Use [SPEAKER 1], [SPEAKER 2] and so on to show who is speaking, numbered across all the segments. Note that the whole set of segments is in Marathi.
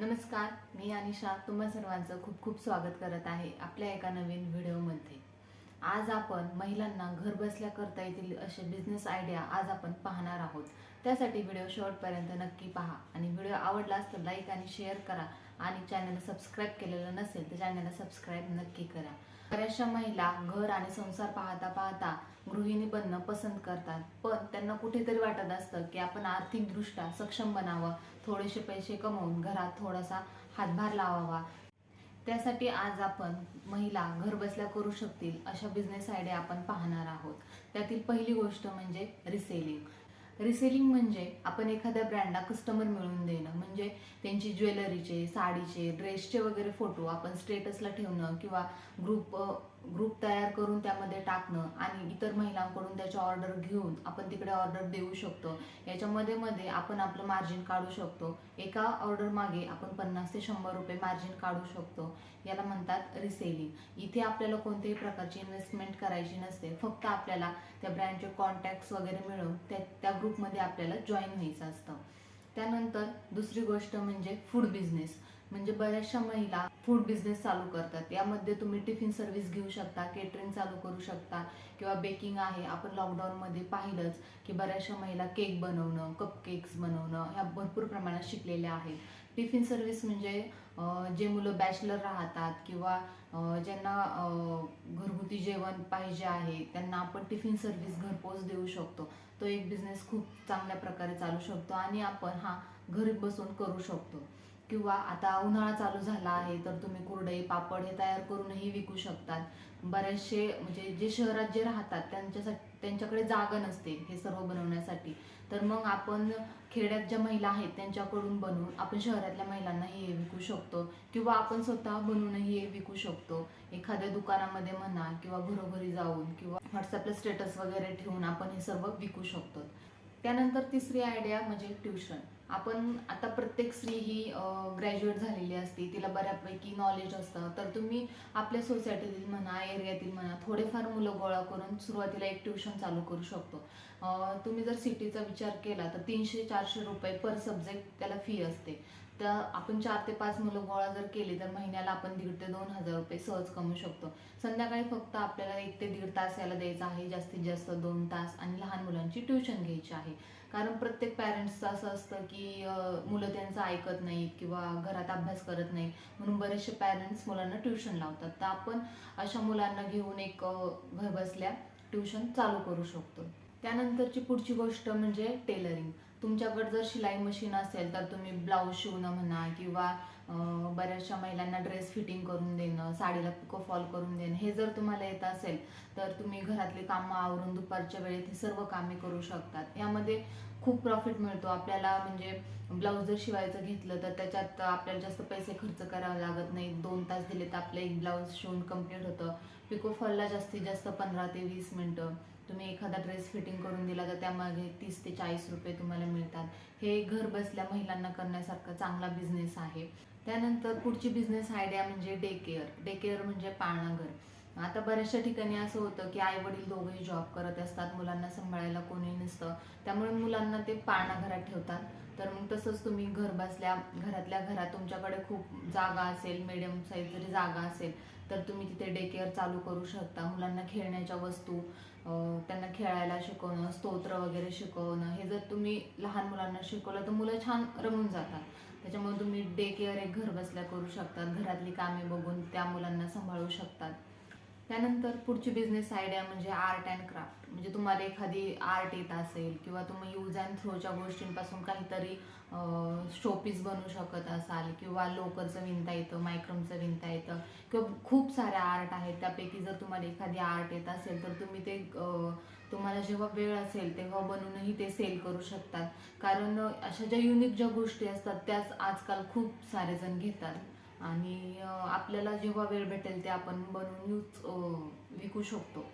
[SPEAKER 1] नमस्कार मी अनिशा. तुम्हा सर्वांचं खूप खूप स्वागत करत आहे आपल्या एका नवीन व्हिडिओमध्ये. आज आपण महिलांना घर बसल्या करता येतील असे बिझनेस आयडिया आज आपण पाहणार आहोत. त्यासाठी व्हिडिओ शेवटपर्यंत नक्की पहा आणि व्हिडिओ आवडलास तर लाईक आणि शेअर करा आणि चॅनल सबस्क्राईब केलेलं नसेल तर चॅनलला सबस्क्राईब नक्की करा. बऱ्याचशा महिला घर आणि संसार पाहता पाहता गृहिणी बनणं पसंत करतात. पण त्यांना कुठेतरी वाटत असतं की आपण आर्थिकदृष्ट्या सक्षम बनावं थोडेसे पैसे कमवून घरात थोडासा हातभार लावावा. त्यासाठी आज आपण महिला घर बसल्या करू शकतील अशा बिझनेस आयडिया आपण पाहणार आहोत. त्यातील पहिली गोष्ट म्हणजे रिसेलिंग रिसेलिंग म्हणजे आपण एखाद्या ब्रँडला कस्टमर मिळवून देणं. म्हणजे त्यांची ज्वेलरीचे साडीचे ड्रेसचे वगैरे फोटो आपण स्टेटसला ठेवणं किंवा ग्रुप ग्रुप तयार करून त्यामध्ये टाकणं आणि इतर महिलांकडून त्याची ऑर्डर घेऊन आपण तिकडे ऑर्डर देऊ शकतो. याच्यामध्ये मध्ये आपण आपलं मार्जिन काढू शकतो. एका ऑर्डर मागे आपण पन्नास ते शंभर रुपये मार्जिन काढू शकतो. याला म्हणतात रिसेलिंग इथे आपल्याला कोणत्याही प्रकारची इन्व्हेस्टमेंट करायची नसते. फक्त आपल्याला त्या ब्रँडचे कॉन्टॅक्ट्स वगैरे मिळवून त्या त्या ग्रुपमध्ये आपल्याला जॉईन व्हायचं असतं. त्यानंतर दुसरी गोष्ट म्हणजे फूड बिझनेस म्हणजे बऱ्याचशा महिला फूड बिझनेस चालू करतात. यामध्ये तुम्ही टिफिन सर्व्हिस घेऊ शकता केटरिंग चालू करू शकता किंवा बेकिंग आहे. आपण लॉकडाऊनमध्ये पाहिलंच की बऱ्याचशा महिला केक बनवणं कप केक्स बनवणं ह्या भरपूर प्रमाणात शिकलेल्या आहेत. टिफिन सर्व्हिस म्हणजे जे मुलं बॅचलर राहतात किंवा ज्यांना घरगुती जेवण पाहिजे आहे त्यांना आपण टिफिन सर्व्हिस घरपोच देऊ शकतो. तो एक बिझनेस खूप चांगल्या प्रकारे चालू शकतो आणि आपण हा घरी बसून करू शकतो. किंवा आता उन्हाळा चालू झाला आहे तर तुम्ही कुरडई पापड हे तयार करूनही विकू शकतात. बरेचसे म्हणजे जे शहरात जे राहतात त्यांच्यासाठी त्यांच्याकडे जागा नसते हे सर्व बनवण्यासाठी. तर मग आपण खेड्यात ज्या महिला आहेत त्यांच्याकडून बनवून आपण शहरातल्या महिलांना हे विकू शकतो. किंवा आपण स्वतः बनवूनही हे विकू शकतो. एखाद्या दुकानामध्ये म्हणा किंवा घरोघरी जाऊन किंवा व्हॉट्सअपला स्टेटस वगैरे ठेवून आपण हे सर्व विकू शकतो. त्यानंतर तिसरी आयडिया म्हणजे ट्युशन आपण आता प्रत्येक स्त्री ही ग्रॅज्युएट झालेली असते. तिला बऱ्यापैकी नॉलेज असतं. तर तुम्ही आपल्या सोसायटीतील म्हणा एरियातील म्हणा थोडेफार मुलं गोळा करून सुरुवातीला एक ट्युशन चालू करू शकतो. तुम्ही जर सिटीचा विचार केला तर तीनशे चारशे रुपये पर सब्जेक्ट त्याला फी असते. तर आपण चार ते पाच मुलं गोळा जर केली तर महिन्याला आपण दीड ते दोन हजार रुपये सहज कमवू शकतो. संध्याकाळी फक्त आपल्याला एक ते दीड तास याला द्यायचा आहे. जास्तीत जास्त दोन तास आणि लहान मुलांची ट्युशन घ्यायची आहे. कारण प्रत्येक पॅरेंट्सचं असं असतं की मुलं त्यांचं ऐकत नाहीत किंवा घरात अभ्यास करत नाही म्हणून बरेचसे पॅरेंट्स मुलांना ट्युशन लावतात. तर आपण अशा मुलांना घेऊन एक घर बसल्या ट्युशन चालू करू शकतो. त्यानंतरची पुढची गोष्ट म्हणजे टेलरिंग तुमच्याकडे जर शिलाई मशीन असेल तर तुम्ही ब्लाऊज शिवणं म्हणा किंवा बऱ्याचशा महिलांना ड्रेस फिटिंग करून देणं साडीला पिको फॉल करून देणं हे जर तुम्हाला येत असेल तर तुम्ही घरातली कामं आवरून दुपारच्या वेळेत ही सर्व कामे करू शकतात. यामध्ये खूप प्रॉफिट मिळतो. आपल्याला म्हणजे ब्लाऊज जर शिवायचं घेतलं तर त्याच्यात आपल्याला जास्त पैसे खर्च करावे लागत नाही दोन तास दिले तर आपलं एक ब्लाऊज शिवून कंप्लीट होतं. पिको फॉलला जास्तीत जास्त पंधरा ते वीस मिनटं. तुम्ही एखादा ड्रेस फिटिंग करून दिला तर त्यामागे तीस ते चाळीस रुपये तुम्हाला मिळतात. हे घर बसल्या महिलांना करण्यासारखा चांगला बिझनेस आहे. त्यानंतर पुढची बिझनेस आयडिया म्हणजे डे केअर डे केअर म्हणजे पाळणाघर. आता बऱ्याचशा ठिकाणी असं होतं की आई वडील दोघंही जॉब करत असतात. मुलांना सांभाळायला कोणी नसतं. त्यामुळे मुलांना ते पाळणाघरात ठेवतात. तर मग तसंच तुम्ही घर बसल्या घरातल्या घरात तुमच्याकडे खूप जागा असेल मिडियम साईज जरी जागा असेल तर तुम्ही तिथे डे केअर चालू करू शकता. मुलांना खेळण्याच्या वस्तू त्यांना खेळायला शिकवणं स्तोत्र वगैरे शिकवणं हे जर तुम्ही लहान मुलांना शिकवलं तर मुलं छान रमून जातात. त्याच्यामुळे तुम्ही डे केअर एक घर बसल्या करू शकतात. घरातली कामे बघून त्या मुलांना सांभाळू शकतात. त्यानंतर पुढची बिझनेस आयडिया म्हणजे आर्ट अँड क्राफ्ट म्हणजे तुम्हाला एखादी आर्ट येत असेल किंवा तुम्ही यूज अँड थ्रोच्या गोष्टींपासून काहीतरी शोपीस बनवू शकत असाल किंवा लोकरचं विणता येतं मायक्रमचं विणता येतं किंवा खूप साऱ्या आर्ट आहेत. त्यापैकी जर तुम्हाला एखादी आर्ट येत असेल तर तुम्ही ते तुम्हाला जेव्हा वेळ असेल तेव्हा बनवूनही ते सेल करू शकतात. कारण अशा ज्या युनिक ज्या गोष्टी असतात त्याच आजकाल खूप सारे जण घेतात. आणि आपल्याला जेव्हा वेळ भेटेल ते आपण बनवून यूज विकू शकतो.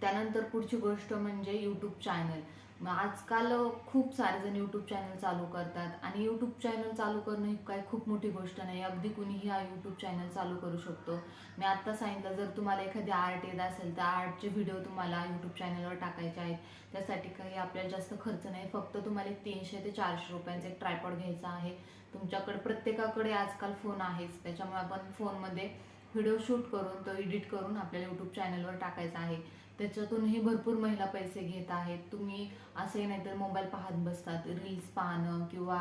[SPEAKER 1] त्यानंतर पुढची गोष्ट म्हणजे यूट्यूब चॅनल मग आजकाल खूप सारे जण यूट्यूब चॅनल चालू करतात आणि यूट्यूब चॅनल चालू करणं ही काय खूप मोठी गोष्ट नाही. अगदी कुणीही हा यूट्यूब चॅनल चालू करू शकतो. मी आत्ता सांगितलं जर तुम्हाला एखादी आर्ट येत असेल तर आर्टचे व्हिडिओ तुम्हाला यूट्यूब चॅनलवर टाकायचे आहेत. त्यासाठी काही आपल्याला जास्त खर्च नाही. फक्त तुम्हाला एक तीनशे ते चारशे रुपयांचा एक ट्रायपॉड घ्यायचा आहे. तुमच्याकडे प्रत्येकाकडे आजकाल फोन आहेच. त्याच्यामुळे आपण फोनमध्ये व्हिडिओ शूट करून तो एडिट करून आपल्याला यूट्यूब चॅनलवर टाकायचा आहे. त्याच्यातूनही भरपूर महिला पैसे घेत आहेत. तुम्ही असे नाहीतर मोबाईल पाहत बसतात रील्स पाहणं किंवा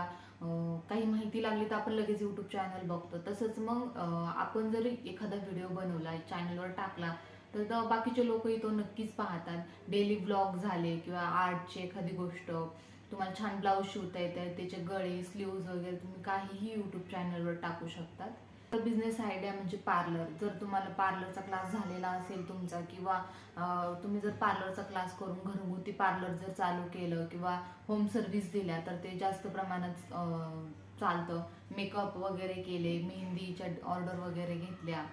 [SPEAKER 1] काही माहिती लागली तर आपण लगेच यूट्यूब चॅनल बघतो. तसंच मग आपण जर एखादा व्हिडिओ बनवला चॅनलवर टाकला तर बाकीचे लोकही तो नक्कीच पाहतात. डेली ब्लॉग झाले किंवा आर्टची एखादी गोष्ट तुम्हाला छान ब्लाऊज शिवता येतात त्याचे गळे स्लीव्ज वगैरे तुम्ही काहीही यूट्यूब चॅनलवर टाकू शकतात. बिझनेस आयडिया म्हणजे पार्लर जर तुम्हाला पार्लरचा क्लास झालेला असेल तुमचा किंवा तुम्ही जर पार्लरचा क्लास करून घरगुती पार्लर जर चालू केलं किंवा होम सर्व्हिस दिल्या तर ते जास्त प्रमाणात चालतं. मेकअप वगैरे केले मेहंदीच्या ऑर्डर वगैरे घेतल्या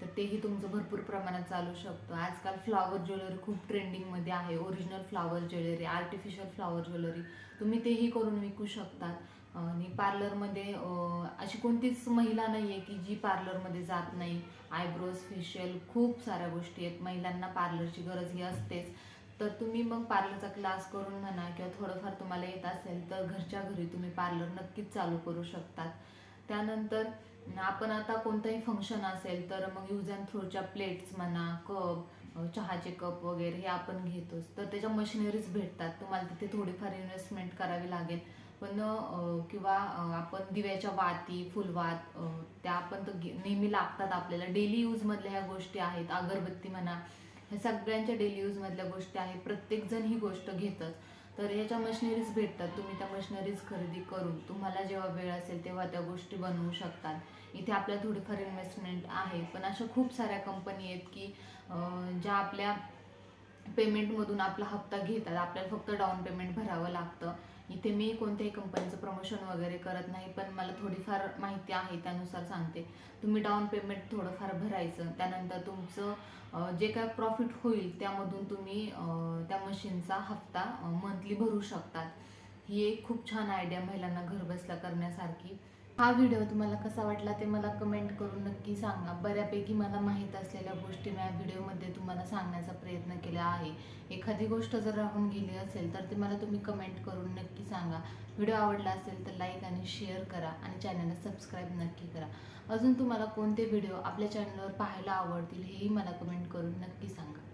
[SPEAKER 1] तर तेही तुमचं भरपूर प्रमाणात चालू शकतं. आजकाल फ्लॉवर ज्वेलरी खूप ट्रेंडिंगमध्ये आहे. Original flower jewellery artificial flower jewellery तुम्ही तेही करून विकू शकतात. आणि पार्लरमध्ये अशी कोणतीच महिला नाही आहे की जी पार्लरमध्ये जात नाही. आयब्रोज फेशियल खूप साऱ्या गोष्टी आहेत. महिलांना पार्लरची गरज ही असतेच. तर तुम्ही मग पार्लरचा क्लास करून म्हणा किंवा थोडंफार तुम्हाला येत असेल तर घरच्या घरी तुम्ही पार्लर नक्कीच चालू करू शकतात. त्यानंतर आपण आता कोणतंही फंक्शन असेल तर मग यूज अँड थ्रोच्या प्लेट्स म्हणा कप चहाचे कप वगैरे हे आपण घेतोच. तर त्याच्या मशिनरीज भेटतात. तुम्हाला तिथे थोडीफार इन्व्हेस्टमेंट करावी लागेल. पण किंवा आपण दिव्याच्या वाती फुलवात त्या पण तर घे- नेहमी लागतात आपल्याला. डेली यूजमधल्या ह्या गोष्टी आहेत. अगरबत्ती म्हणा ह्या सगळ्यांच्या डेली यूजमधल्या गोष्टी आहेत. प्रत्येकजण ही गोष्ट घेतच. तर ह्याच्या मशिनरीज भेटतात. तुम्ही त्या मशिनरीज खरेदी करून तुम्हाला जेव्हा वेळ असेल तेव्हा त्या गोष्टी बनवू शकतात. इथे आपल्या थोडीफार इन्व्हेस्टमेंट आहे. पण अशा खूप साऱ्या कंपनी आहेत की ज्या आपल्या पेमेंटमधून आपला हप्ता घेतात. आपल्याला फक्त डाऊन पेमेंट भरावं लागतं. इथे मी कोणत्याही कंपनीचं प्रमोशन वगैरे करत नाही पण मला थोडीफार माहिती आहे त्यानुसार सांगते. तुम्ही डाऊन पेमेंट थोडंफार भरायचं त्यानंतर तुमचं जे काय प्रॉफिट होईल त्यामधून तुम्ही त्या मशीनचा हप्ता मंथली भरू शकतात. ही एक खूप छान आयडिया महिलांना घरबसल्या करण्यासारखी. हा व्हिडिओ तुम्हाला कसा वाटला ते मला कमेंट करून नक्की सांगा. बऱ्यापैकी मला माहीत असलेल्या गोष्टी मी या व्हिडिओमध्ये तुम्हाला सांगण्याचा प्रयत्न केला आहे. एखादी गोष्ट जर राहून गेली असेल तर ते मला तुम्ही कमेंट करून नक्की सांगा. व्हिडिओ आवडला असेल तर लाईक आणि शेअर करा आणि चॅनलला सबस्क्राईब नक्की करा. अजून तुम्हाला कोणते व्हिडिओ आपल्या चॅनलवर पाहायला आवडतील हेही मला कमेंट करून नक्की सांगा.